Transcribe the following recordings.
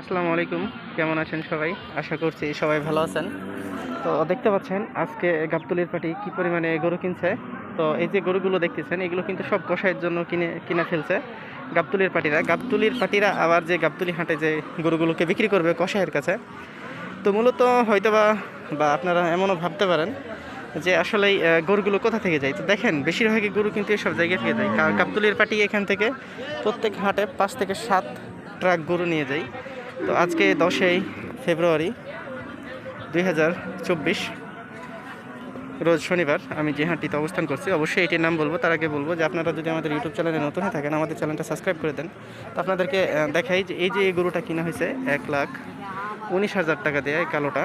আসসালামু আলাইকুম। কেমন আছেন সবাই? আশা করছি সবাই ভালো আছেন। তো দেখতে পাচ্ছেন, আজকে গাবতুলির পার্টি কি পরিমাণে গরু কিনছে? তো এই যে গরুগুলো দেখতেছেন, এগুলো কিন্তু সব কষাইয়ের জন্য কিনে কিনে ফেলছে গাবতুলির পার্টিরা গাবতুলির পার্টিরা আবার যে গাবতুলি হাটে যে গরুগুলোকে বিক্রি করবে কষাইয়ের কাছে। তো মূলত হয়তোবা বা আপনারা এমনও ভাবতে পারেন যে আসলে গরুগুলো কোথা থেকে যায়? তো দেখেন, বেশিরভাগই গরু কিন্তু এসব জায়গা থেকে যায়। গাবতলির পার্টি এখান থেকে প্রত্যেক হাটে পাঁচ থেকে সাত ট্রাক গরু নিয়ে যায়। তো আজকে দশই ফেব্রুয়ারি দুই হাজার চব্বিশ, রোজ শনিবার আমি যে হাটটিতে অবস্থান করছি, অবশ্যই এটির নাম বলব, তার আগে বলব যে আপনারা যদি আমাদের ইউটিউব চ্যানেলে নতুন হয়ে থাকেন, আমাদের চ্যানেলটা সাবস্ক্রাইব করে দেন। তো আপনাদেরকে দেখাই যে এই যে এই গরুটা কিনা হয়েছে, এক লাখ উনিশ হাজার টাকা দিয়ে এই কালোটা।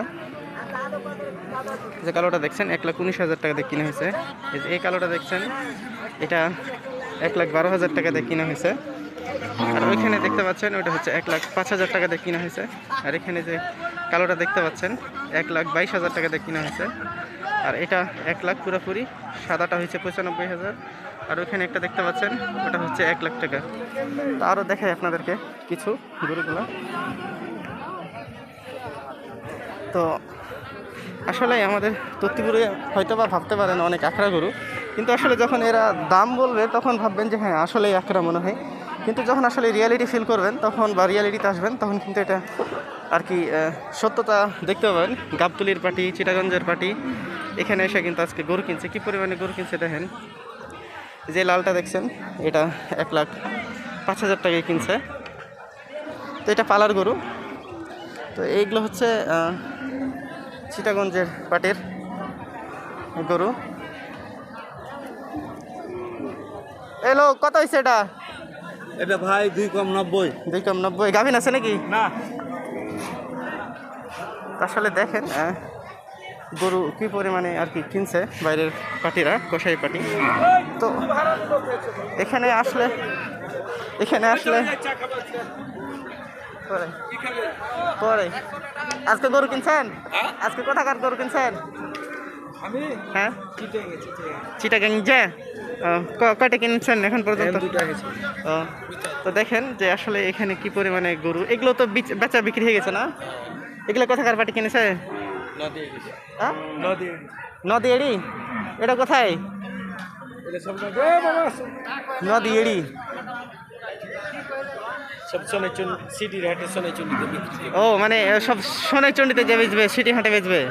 যে কালোটা দেখছেন, এক লাখ উনিশ হাজার টাকা দিয়ে কিনা হয়েছে। এই যে এই কালোটা দেখছেন, এটা এক লাখ বারো হাজার টাকা দিয়ে কিনা হয়েছে। আর ওইখানে দেখতে পাচ্ছেন, ওটা হচ্ছে এক লাখ পাঁচ হাজার টাকা দিয়ে কিনা হয়েছে। আর এখানে যে কালোটা দেখতে পাচ্ছেন, এক লাখ বাইশ হাজার টাকা দিয়ে কিনা হয়েছে। আর এটা এক লাখ পুরোপুরি, সাদাটা হয়েছে পঁচানব্বই হাজার। আর ওইখানে একটা দেখতে পাচ্ছেন, ওটা হচ্ছে এক লাখ টাকা। তো আরও দেখাই আপনাদেরকে কিছু গরুগুলো। তো আসলে আমাদের তত্ত্বপুরে হয়তো বা ভাবতে পারেন অনেক আখড়া গরু। কিন্তু আসলে যখন এরা দাম বলবে, তখন ভাববেন যে হ্যাঁ আসলেই আখড়া মনে হয়। কিন্তু যখন আসলে রিয়ালিটি ফিল করবেন তখন বা রিয়ালিটিতে আসবেন, তখন কিন্তু এটা আর কি সত্যতা দেখতে পাবেন। গাবতুলির পার্টি চিটাগঞ্জের পার্টি এখানে এসে কিন্তু আজকে গরু কিনছে। কী পরিমাণে গরু কিনছে দেখেন। যে লালটা দেখছেন, এটা এক লাখ পাঁচ হাজার টাকায় কিনছে। তো এটা পালার গরু। তো এইগুলো হচ্ছে চিটাগঞ্জের পাটের গরু। এলো, কত হয়েছে এটা? এটা ভাই দুই কম নব্বই। দুই কম নব্বই। গাভিন আছে নাকি? না। আসলে দেখেন গরু কী পরিমাণে আর কি কিনছে বাইরের পার্টিরা কষাই পার্টি। তো এখানে আসলে এখানে আসলে পরে পরে। আজকে গরু কিনছেন? আজকে কোথাকার গরু কিনছেন? আমি হ্যাঁ? চিটে চিটাগাং যে? কয়টা কিনছেন এখন পর্যন্ত? ও, তো দেখেন যে আসলে এখানে কি পরিমাণে গরু। এগুলো তো বিচ- বিক্রি হয়ে গেছে না? এগুলো কোথাকার পাটি কিনেছে? নদী নদী নদী এড়ি। এটা কোথায়? নদী এড়ি। ও মানে সব সোনাই চণ্ডীতে যে বেচবে সিটি হাটে বেচবে?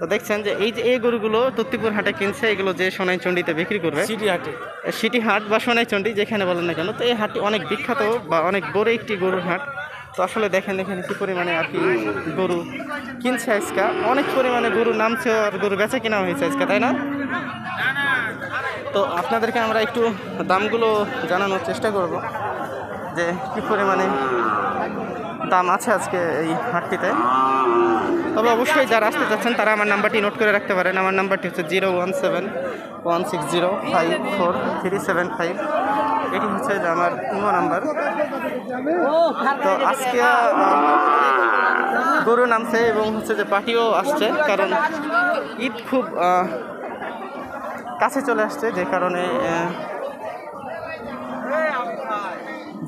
তো দেখছেন যে এই যে এই গরুগুলো তত্তিপুর হাটে কিনছে এগুলো যে সোনাই চণ্ডীতে বিক্রি করবে। সিটি হাটে। সিটি হাট বা সোনাইচন্ডী যেখানে বলেন না কেন তো এই হাটটি অনেক বিখ্যাত বা অনেক বড় একটি গরুর হাট। তো আসলে দেখেন এখানে কী পরিমাণে আর কি গরু কিনছে আজকা। অনেক পরিমাণে গরু নামছে আর গরু বেচা কেনা হয়েছে আজকা তাই না? তো আপনাদেরকে আমরা একটু দামগুলো জানানোর চেষ্টা করব যে কী পরিমাণে দাম আছে আজকে এই হাটটিতে। তবে অবশ্যই যারা আসতে চাচ্ছেন, তারা আমার নাম্বারটি নোট করে রাখতে পারেন। আমার নাম্বারটি হচ্ছে zero one seven one six zero five four three seven five. এটি হচ্ছে আমার ইমো নাম্বার। তো আজকে গরু নামছে এবং হচ্ছে যে পার্টিও আসছে, কারণ ঈদ খুব কাছে চলে আসছে, যে কারণে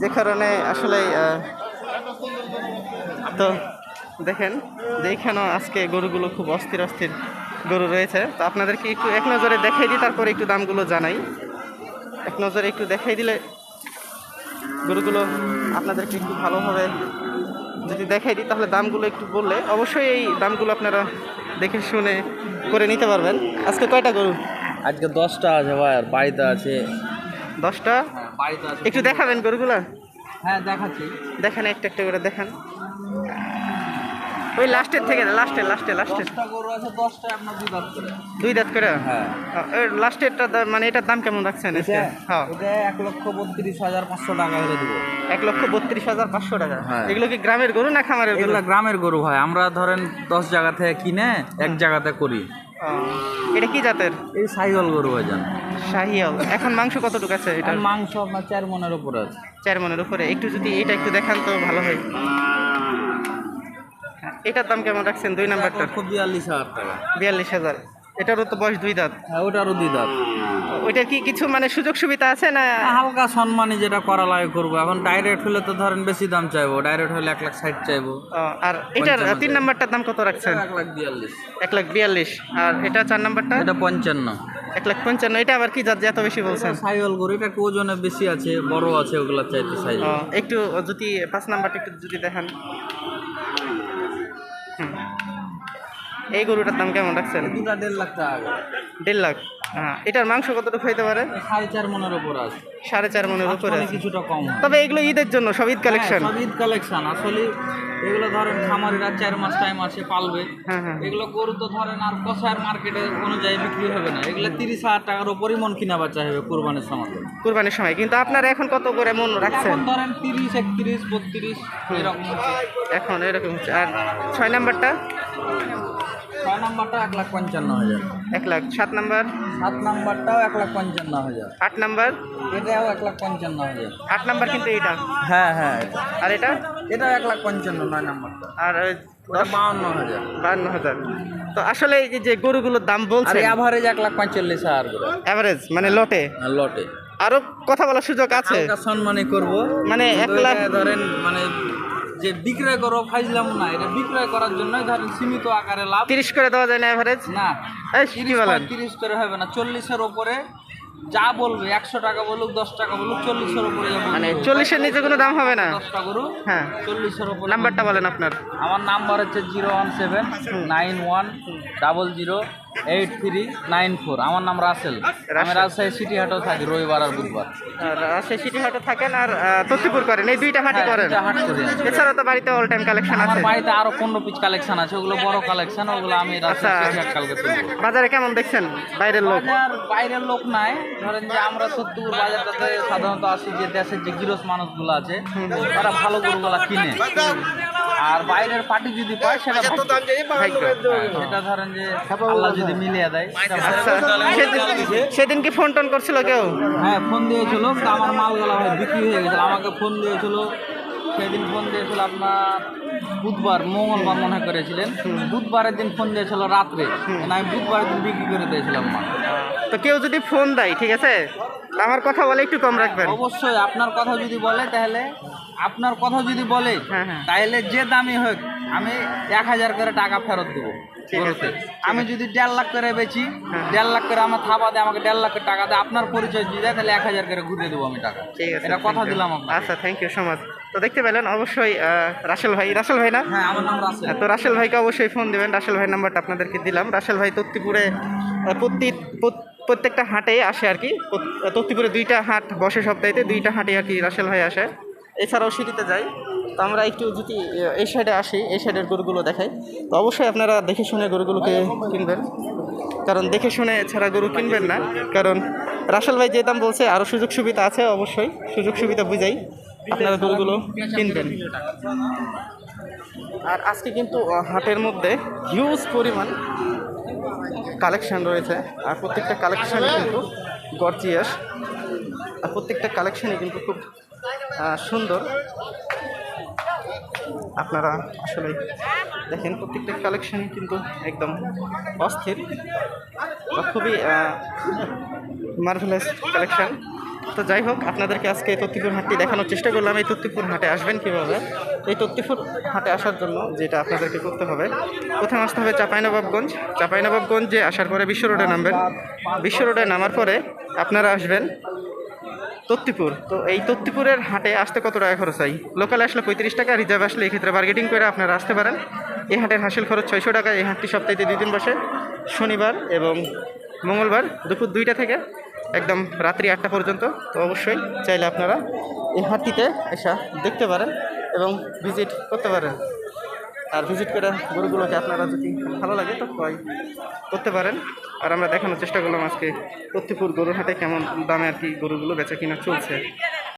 যে কারণে আসলে তো দেখেন এইখানেও আজকে গরুগুলো খুব অস্থির অস্থির গরু রয়েছে। তো আপনাদেরকে একটু এক নজরে দেখাই দিই তারপরে একটু দামগুলো জানাই। এক নজরে একটু দেখাই দিলে গরুগুলো আপনাদেরকে একটু ভালোভাবে যদি দেখাই দিই তাহলে দামগুলো একটু বললে অবশ্যই এই দামগুলো আপনারা দেখে শুনে করে নিতে পারবেন। আজকে কয়টা গরু? আজকে দশটা আছে ভাই আর বাড়িতে আছে। দশটা? হ্যাঁ বাড়িতে আছে। একটু দেখাবেন গরুগুলা? হ্যাঁ দেখাচ্ছি। দেখেন একটা একটা করে দেখান। ওই লাস্টের থেকে লাস্টে লাস্টে লাস্টের দশটা আপনার দুই দাঁত করে। হ্যাঁ। লাস্টেরটা মানে এটার দাম কেমন রাখছেন? হ্যাঁ। এক লক্ষ বত্রিশ হাজার পাঁচশো টাকা দেবো। এক লক্ষ বত্রিশ হাজার পাঁচশো টাকা? হ্যাঁ। এগুলো কি গ্রামের গরু না খামারের গরু? গ্রামের গরু ভাই। আমরা ধরেন দশ জায়গা থেকে কিনে এক জায়গাতে করি। এটা কি জাতের? এই সাইহল গরু হয় জান। শাহিয়াল এখন মাংস কতটুকু আছে এটা মাংস আপনার চার মনের উপরে আছে। চার মনের উপরে। একটু যদি এটা একটু দেখান তো ভালো হয় হ্যাঁ, এটার দাম কেমন রাখছেন? দুই নাম্বারটা বিয়াল্লিশ হাজার টাকা। বিয়াল্লিশ হাজার। এটারও তো বয়স দুই দাঁত। হ্যাঁ ওটারও দুই দাঁত। ওইটার কি কিছু মানে সুযোগ সুবিধা আছে না? হালকা সম্মানী যেটা করা লাগে করব। এখন ডাইরেক্ট হলে তো ধরেন বেশি দাম চাইব। ডাইরেক্ট হলে এক লাখ ষাট চাইব। আর এটার তিন নাম্বারটার দাম কত রাখছেন? এক লাখ বিয়াল্লিশ। এক লাখ বিয়াল্লিশ। আর এটা চার নাম্বারটা? এটা পঞ্চান্ন। এক লাখ পঞ্চান্ন। এটা আবার কি জাত? যে এত বেশি বলছেন। সাইওয়াল গরু। এটা একটু ওজনে বেশি আছে বড় আছে ওগুলা চাইতে সাইজ একটু যদি পাঁচ নাম্বারটা একটু যদি দেখান। এই গরুটার দাম কেমন রাখছেন? দুটা দেড় লাখ টাকা দেড় লাখ। হ্যাঁ এটার মাংস কতটুকু হইতে পারে? সাড়ে চার মনের উপর আছে। সাড়ে চার মনের উপরে কিছুটা কম তবে এগুলো ঈদের জন্য সব ঈদ কালেকশন হ্যাঁ, ঈদ কালেকশন আসলে এগুলো ধরেন খামারিরা চার মাস টাইম আছে পালবে। হ্যাঁ হ্যাঁ। এগুলো গরু তো ধরেন আর কষার মার্কেটে অনুযায়ী বিক্রি হবে না। এগুলো তিরিশ হাজার টাকার উপরই মন কিনা বাচ্চা হবে কোরবানির সময়। কুরবানির সময়। কিন্তু আপনারা এখন কত করে মন রাখছেন? ধরেন তিরিশ একত্রিশ বত্রিশ এরকম এখন এরকম। আর ছয় নাম্বারটা? ছয় নাম্বারটা এক লাখ পঞ্চান্ন হাজার। এক লাখ সাত নাম্বার? সাত নাম্বারটাও এক লাখ পঞ্চান্ন হাজার। আট নাম্বার? এটাও এক লাখ পঞ্চান্ন হাজার। আট নাম্বার কিন্তু এটা হ্যাঁ হ্যাঁ আর এটা? এটাও এক লাখ পঞ্চান্ন নয় নাম্বারটা। আর বাউন্ন হাজার। বান্ন হাজার। তো আসলে এই যে গরুগুলোর দাম বলছে অ্যাভারেজ এক লাখ পঁয়তাল্লিশ হাজার অ্যাভারেজ মানে লটে? লটে। আরও কথা বলার সুযোগ আছে? সম্মানই করব। মানে এক লাখ- ধরেন মানে যে বিক্রয় করো ফাইজলাম না এটা বিক্রয় করার জন্যই ধরেন সীমিত আকারে লাভ। তিরিশ করে দেওয়া যায় না এভারেজ না। তিরিশ করে হবে না চল্লিশের ওপরে যা বলবে একশো টাকা বলুক দশ টাকা বলুক চল্লিশের বলবে। মানে চল্লিশের নিচে কোনো দাম হবে না? দশটা গরু হ্যাঁ। চল্লিশের ওপরে নাম্বারটা বলেন আপনার। আমার নাম্বার হচ্ছে zero one seven nine one double zero eight three nine four আমার নাম রাসেল। আমি রাজশাহী সিটি হাটেও থাকি রবিবার আর বুধবার। রাজশাহী সিটি হাটে থাকেন আর আহ, করেন। এই দুইটা হাটই হ্যাঁ, করেন? হাট করি এছাড়া তো বাড়িতে অল টাইম কালেকশন আছে। বাড়িতে আরও পনেরো পিস কালেকশন আছে। ওগুলো বড় কালেকশন ওগুলো আমি আচ্ছা। রাজশাহী সিটি হাট কালকে তুলবো। বাজারে কেমন দেখছেন? বাইরের লোক? বাইরের লোক নাই। ধরেন যে আমরা সত্তর বাজারটাতে সাধারণত আসি যে দেশের যে গিরস মানুষগুলো আছে তারা ভালো গরুগুলা কিনে। আর বাইরের পার্টি যদি পায় সেটা। হ্যাঁ, সেটা ধরেন যে আল্লাহ যদি মিলিয়ে দেয় সেদিন কি ফোন টোন করছিল কেউ? হ্যাঁ ফোন দিয়েছিল আমার মালগুলো বিক্রি হয়ে গেছিল আমাকে ফোন দিয়েছিল সেদিন ফোন দিয়েছিল আপনার বুধবার মঙ্গলবার মনে করেছিলেন। বুধবারের দিন ফোন দিয়েছিল রাত্রে। আমি বুধবারের দিন বিক্রি করে দিয়েছিলাম মা। তো কেউ যদি ফোন দেয় ঠিক আছে? আমার কথা বলে একটু কম রাখবেন। অবশ্যই আপনার কথা যদি বলে তাহলে আপনার কথা যদি বলে হ্যাঁ, হ্যাঁ। তাহলে যে দামি হোক আমি এক হাজার করে টাকা ফেরত দেবো। ঠিক আছে, গরুতে। আমি যদি দেড় লাখ করে বেচি হ্যাঁ। দেড় লাখ করে আমার থাবা দেয় আমাকে দেড় লাখ টাকা দেয় আপনার পরিচয় দিয়ে দেয় তাহলে এক হাজার করে ঘুরিয়ে দেবো আমি টাকা। ঠিক আছে এটা কথা দিলাম আচ্ছা থ্যাংক ইউ সো মাচ তো দেখতে পেলেন অবশ্যই রাসেল ভাই রাসেল ভাই না? হ্যাঁ আমার নাম রাসেল। তো রাসেল ভাইকে অবশ্যই ফোন দেবেন। রাসেল ভাই নাম্বারটা আপনাদেরকে দিলাম। রাসেল ভাই তত্তিপুরে প্রতি প্রত্যেকটা হাটে আসে আর কি। তত্তিপুরে দুইটা হাট বসে সপ্তাহেতে দুইটা হাটে আর কি রাসেল ভাই আসে। এছাড়াও সিটিতে যাই। তো আমরা একটু যদি এই সাইডে আসি, এই সাইডের গরুগুলো দেখাই। তো অবশ্যই আপনারা দেখে শুনে গরুগুলোকে কিনবেন। কারণ দেখে শুনে ছাড়া গরু কিনবেন না। কারণ রাসেল ভাই যে দাম বলছে আরও সুযোগ সুবিধা আছে অবশ্যই। সুযোগ সুবিধা বুঝাই আপনারা গরুগুলো কিনবেন। আর আজকে কিন্তু হাটের মধ্যে হিউজ পরিমাণ কালেকশান রয়েছে। আর প্রত্যেকটা কালেকশানই কিন্তু গর্জিয়াস আর প্রত্যেকটা কালেকশানই কিন্তু খুব সুন্দর। আপনারা আসলে দেখেন, প্রত্যেকটা কালেকশানই কিন্তু একদম অস্থির খুবই মার্ভেলাস কালেকশন তো যাই হোক, আপনাদেরকে আজকে এই তত্তিপুর হাটটি দেখানোর চেষ্টা করলাম। এই তত্তিপুর হাটে আসবেন কীভাবে? এই তত্তিপুর হাটে আসার জন্য যেটা আপনাদেরকে করতে হবে, প্রথমে আসতে হবে চাঁপাইনবাবগঞ্জ। চাঁপাইনবাবগঞ্জে আসার পরে বিশ্ব রোডে নামবেন। বিশ্ব রোডে নামার পরে আপনারা আসবেন তত্তিপুর। তো এই তত্তিপুরের হাটে আসতে কত টাকা খরচ হয়? লোকালে আসলে পঁয়ত্রিশ টাকা, রিজার্ভ আসলে এক্ষেত্রে বার্গেটিং করে আপনারা আসতে পারেন। এই হাটের হাসিল খরচ ছয়শো টাকা, এই হাটটি সপ্তাহে দুই দিন বসে। শনিবার এবং মঙ্গলবার দুপুর দুইটা থেকে, একদম রাত্রি আটটা পর্যন্ত। তো অবশ্যই চাইলে আপনারা এই হাটটিতে এসা দেখতে পারেন এবং ভিজিট করতে পারেন। আর ভিজিট করে গরুগুলোকে আপনারা যদি ভালো লাগে তো ক্রয় করতে পারেন। আর আমরা দেখানোর চেষ্টা করলাম আজকে প্রত্যেকপুর গরুর হাটে কেমন দামে আর কি গরুগুলো বেচা কিনা চলছে।